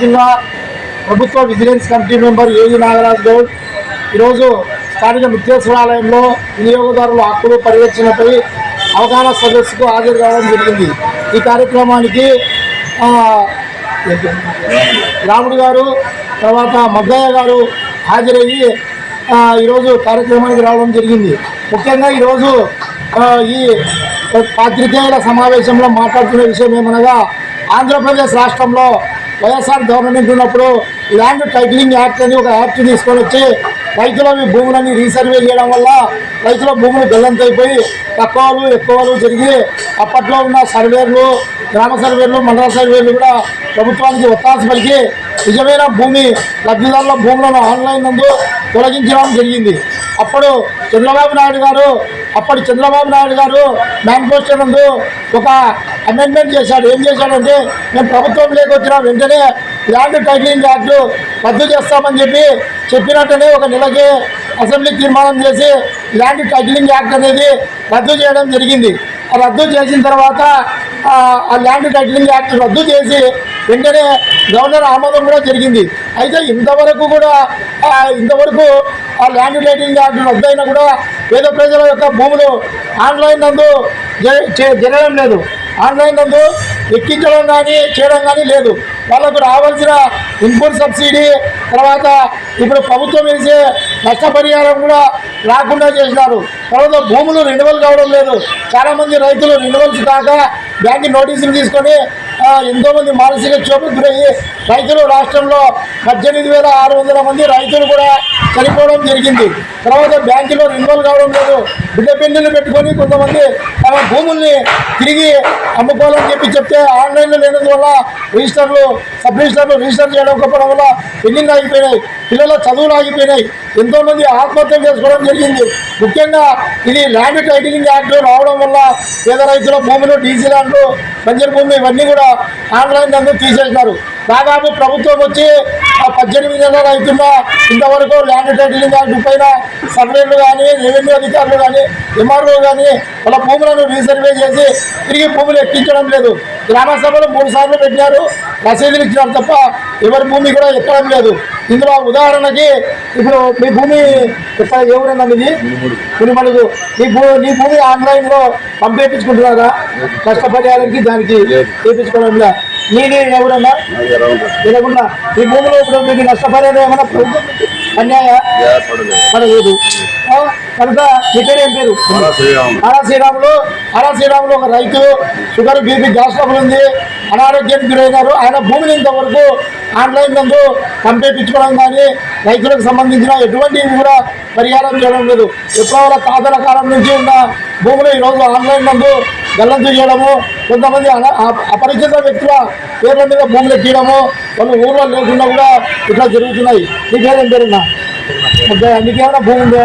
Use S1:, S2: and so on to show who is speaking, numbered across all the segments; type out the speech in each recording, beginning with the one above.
S1: జిల్లా ప్రభుత్వ vigilance committee member AG Nagaraj Goud. ఈరోజు స్థానిక ముత్యేశ్వరాలయంలో వినియోగదారుల హక్కులు పరిరక్షణపై అవగాహన సదస్సుకు హాజరు కావడం జరిగింది. ఈ కార్యక్రమానికి రాముడు గారు తర్వాత మగ్గయ్య గారు హాజరయ్యి ఈరోజు కార్యక్రమానికి రావడం జరిగింది. ముఖ్యంగా ఈరోజు ఈ పాత్రికేయుల సమావేశంలో మాట్లాడుతున్న విషయం ఏమనగా ఆంధ్రప్రదేశ్ రాష్ట్రంలో వైఎస్ఆర్ గవర్నమెంట్ ఉన్నప్పుడు ల్యాండ్ టైటిలింగ్ యాక్ట్ అని ఒక యాక్ట్ తీసుకొని వచ్చి రైతుల భూములని రీసర్వే చేయడం వల్ల రైతుల భూములు గల్లంతైపోయి తక్కువలు ఎక్కువలు జరిగి అప్పట్లో ఉన్న సర్వేర్లు గ్రామ సర్వేర్లు మండల సర్వేర్లు కూడా ప్రభుత్వానికి ఒత్తాస పలికి నిజమైన భూమి లబ్ధిదారుల భూములను ఆన్లైన్ నందు తొలగించడం జరిగింది. అప్పుడు చంద్రబాబు నాయుడు గారు అప్పటి చంద్రబాబు నాయుడు గారు మేనిఫెస్టో నందు ఒక అమెండ్మెంట్ చేశాడు. ఏం చేశాడంటే మేము ప్రభుత్వం వచ్చిన వెంటనే ల్యాండ్ టైటిలింగ్ యాక్ట్ రద్దు చేస్తామని చెప్పి చెప్పినట్టనే ఒక నెలకి అసెంబ్లీ తీర్మానం చేసి ల్యాండ్ టైటిలింగ్ యాక్ట్ అనేది రద్దు చేయడం జరిగింది. ఆ రద్దు చేసిన తర్వాత ఆ ల్యాండ్ టైటిలింగ్ యాక్ట్ రద్దు చేసి వెంటనే గవర్నర్ ఆమోదం కూడా జరిగింది. అయితే ఇంతవరకు కూడా ఇంతవరకు ఆ ల్యాండ్ రిలేటింగ్ యాక్ట్ రద్దయినా కూడా పేద ప్రజల యొక్క భూములు ఆన్లైన్ నందు జరగడం లేదు. ఆన్లైన్ నందు ఎక్కించడం కానీ చేయడం కానీ లేదు. వాళ్ళకు రావాల్సిన ఇన్పుట్ సబ్సిడీ తర్వాత ఇప్పుడు ప్రభుత్వం వేసే నష్టపరిహారం కూడా రాకుండా చేసినారు. తర్వాత భూములు రెన్యువల్ కావడం లేదు. చాలామంది రైతులు రెన్యువల్స్ కాక బ్యాంక్ నోటీసులు తీసుకొని ఎంతోమంది మానసిక క్షోభకు గురయ్యి రైతులు రాష్ట్రంలో పద్దెనిమిది వేల ఆరు వందల మంది రైతులు కూడా చనిపోవడం జరిగింది. తర్వాత బ్యాంకులో రెన్యువల్ కావడం లేదు. బిడ్డ పెన్నులు పెట్టుకొని కొంతమంది తమ భూముల్ని తిరిగి అమ్ముకోవాలని చెప్పి చెప్తే ఆన్లైన్లో లేనందువల్ల రిజిస్టర్లు సబ్ రిజిస్టర్లు రిజిస్టర్ చేయడం వల్ల పెళ్ళిళ్ళు ఆగిపోయినాయి పిల్లల చదువులు ఆగిపోయినాయి. ఎంతోమంది ఆత్మహత్యలు చేసుకోవడం జరిగింది. ముఖ్యంగా ఇది ల్యాండ్ టైటిలింగ్ యాక్ట్ రావడం వల్ల పేద రైతుల భూములు డీసీ ల్యాండ్లు బంజర్ భూమి ఇవన్నీ కూడా ఆన్లైన్ అందరూ తీసేసినారు. దాదాపు ప్రభుత్వం వచ్చి ఆ పద్దెనిమిది నెలలు అవుతున్నా ఇంతవరకు ల్యాండ్ టైటిలింగ్ యాక్ట్ పైన సర్వేలు కానీ రెవెన్యూ అధికారులు కానీ ఎంఆర్ఓ కానీ వాళ్ళ భూములను రీసర్వే చేసి తిరిగి భూములు ఎక్కించడం లేదు. గ్రామ సభలు మూడు సార్లు పెట్టినారు. రసీదులు ఇచ్చినారు తప్ప ఎవరి భూమి కూడా ఎక్కడం లేదు. ఇందులో ఉదాహరణకి ఇప్పుడు మీ భూమి ఎక్కడ ఎవరన్నా మీది? మునిమడుగు. నీ భూ నీ భూమి ఆన్లైన్లో పంపేపించుకుంటున్నారా? కష్టపడడానికి దానికి చేపించుకోవడంలా నీది ఎవరన్నా? వినకుండా ఈ భూమిలో ఇప్పుడు మీకు నష్టపడేది ఏమన్నా ప్రభుత్వం అన్యాయ? పడలేదు. కనుక మీ పేరు ఏం పేరు? ఆరా శ్రీరాములు. ఆరా శ్రీరాములు. ఒక రైతు షుగర్ బీపీ గ్యాస్ ట్రబుల్ ఉంది. అనారోగ్యానికి గురైనారు. ఆయన భూమిని ఇంతవరకు ఆన్లైన్ నందు పంపేపించుకోవడం కానీ రైతులకు సంబంధించిన ఎటువంటి కూడా పరిహారం చేయడం లేదు. ఎప్పుడో తాతల కాలం నుంచి ఉన్న భూములు ఈరోజు ఆన్లైన్ నందు గల్లంతు చేయడము కొంతమంది అన- అపరిచిత వ్యక్తుల పేర్ల మీద భూములు ఎక్కడము వాళ్ళు ఊర్లో లేకుండా కూడా ఇట్లా జరుగుతున్నాయి. నీ పేరేం పేరున్నా? నీకేమైనా భూమి ఉందా?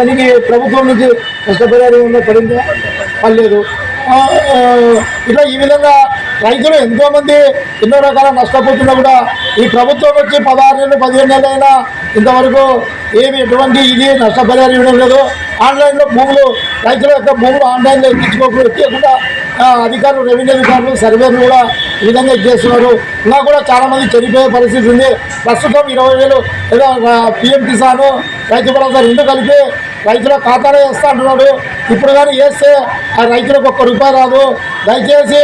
S1: నీకు ప్రభుత్వం నుంచి నష్టపరిహారం ఏమైనా పడిందా? పర్లేదు ఇట్లా ఈ విధంగా రైతులు ఎంతోమంది ఎన్నో రకాల నష్టపోతున్నా కూడా ఈ ప్రభుత్వం వచ్చి పదహారు నెలలు పదిహేను నెలలైనా అయినా ఇంతవరకు ఏమి ఎటువంటి ఇది నష్టపరిహారం ఇవ్వడం లేదు. ఆన్లైన్లో భూములు రైతుల యొక్క భూములు ఆన్లైన్లో ఎక్కించుకోకుండా ఎక్కకుండా అధికారులు రెవెన్యూ అధికారులు సర్వేలు కూడా ఈ విధంగా చేస్తున్నారు ఇంకా కూడా చాలామంది చనిపోయే పరిస్థితి ఉంది. ప్రస్తుతం ఇరవై వేలు ఏదో పిఎం కిసాన్ రైతు భరోసా రెండు కలిపి రైతుల ఖాతాలో వేస్తా అంటున్నాడు. ఇప్పుడు కానీ వేస్తే ఆ రైతులకు ఒక్క రూపాయి రాదు. దయచేసి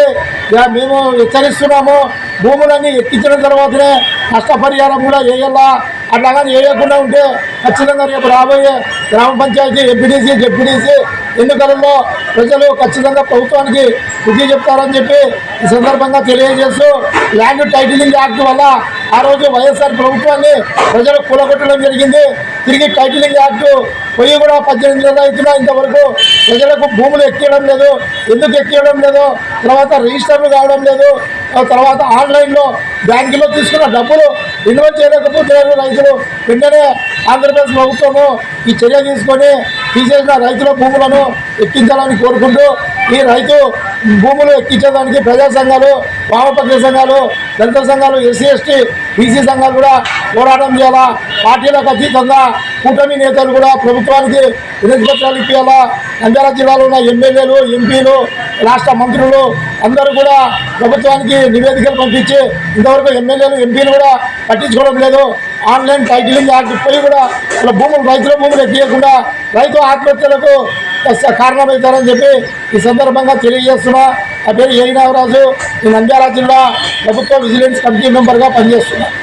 S1: మేము హెచ్చరిస్తున్నాము. భూములన్నీ ఎక్కించిన తర్వాతనే నష్టపరిహారం కూడా వేయాలా అట్లా కానీ వేయకుండా ఉంటే ఖచ్చితంగా రేపు రాబోయే గ్రామ పంచాయతీ ఎంపీడీసీ జెడ్పీడీసీ ఎన్నికలలో ప్రజలు ఖచ్చితంగా ప్రభుత్వానికి బుద్ధి చెప్తారని చెప్పి ఈ సందర్భంగా తెలియజేస్తూ ల్యాండ్ టైటిలింగ్ యాక్ట్ వల్ల ఆ రోజు వైఎస్ఆర్ ప్రభుత్వాన్ని ప్రజలు కూలగొట్టడం జరిగింది. తిరిగి టైటిలింగ్ యాక్ట్ పోయి కూడా పద్దెనిమిది నెలలు అవుతున్నా ఇంతవరకు ప్రజలకు భూములు ఎక్కియడం లేదు ఎందుకు ఎక్కియడం లేదు తర్వాత రిజిస్టర్లు కావడం లేదు తర్వాత ఆన్లైన్లో బ్యాంకులో తీసుకున్న డబ్బులు ఇన్వెస్ట్ చేయలేకపోతే రైతులు వెంటనే ఆంధ్రప్రదేశ్ ప్రభుత్వము ఈ చర్య తీసుకొని తీసేసిన రైతుల భూములను ఎక్కించాలని కోరుకుంటూ ఈ రైతు భూములు ఎక్కించడానికి ప్రజా సంఘాలు వామపక్ష సంఘాలు దళిత సంఘాలు ఎస్సీ ఎస్టీ బీసీ సంఘాలు కూడా పోరాటం చేయాలా? పార్టీలకు అతీతంగా కూటమి నేతలు కూడా ప్రభుత్వానికి వినతి పత్రాలు ఇప్పించాలా నంద్యాల జిల్లాలో ఉన్న ఎమ్మెల్యేలు ఎంపీలు రాష్ట్ర మంత్రులు అందరూ కూడా ప్రభుత్వానికి నివేదికలు పంపించి ఇంతవరకు ఎమ్మెల్యేలు ఎంపీలు కూడా పట్టించుకోవడం లేదు. ఆన్లైన్ టైటిలింగ్ యాక్ట్ పోయి కూడా వాళ్ళ భూములు రైతుల భూములు ఎక్కియకుండా రైతు ఆత్మహత్యలకు కారణమవుతారని చెప్పి ఈ సందర్భంగా తెలియజేస్తున్నా. నా పేరు ఏ నాగరాజు నేను నంద్యాల జిల్లా ప్రభుత్వ విజిలెన్స్ కమిటీ మెంబర్గా పనిచేస్తున్నాను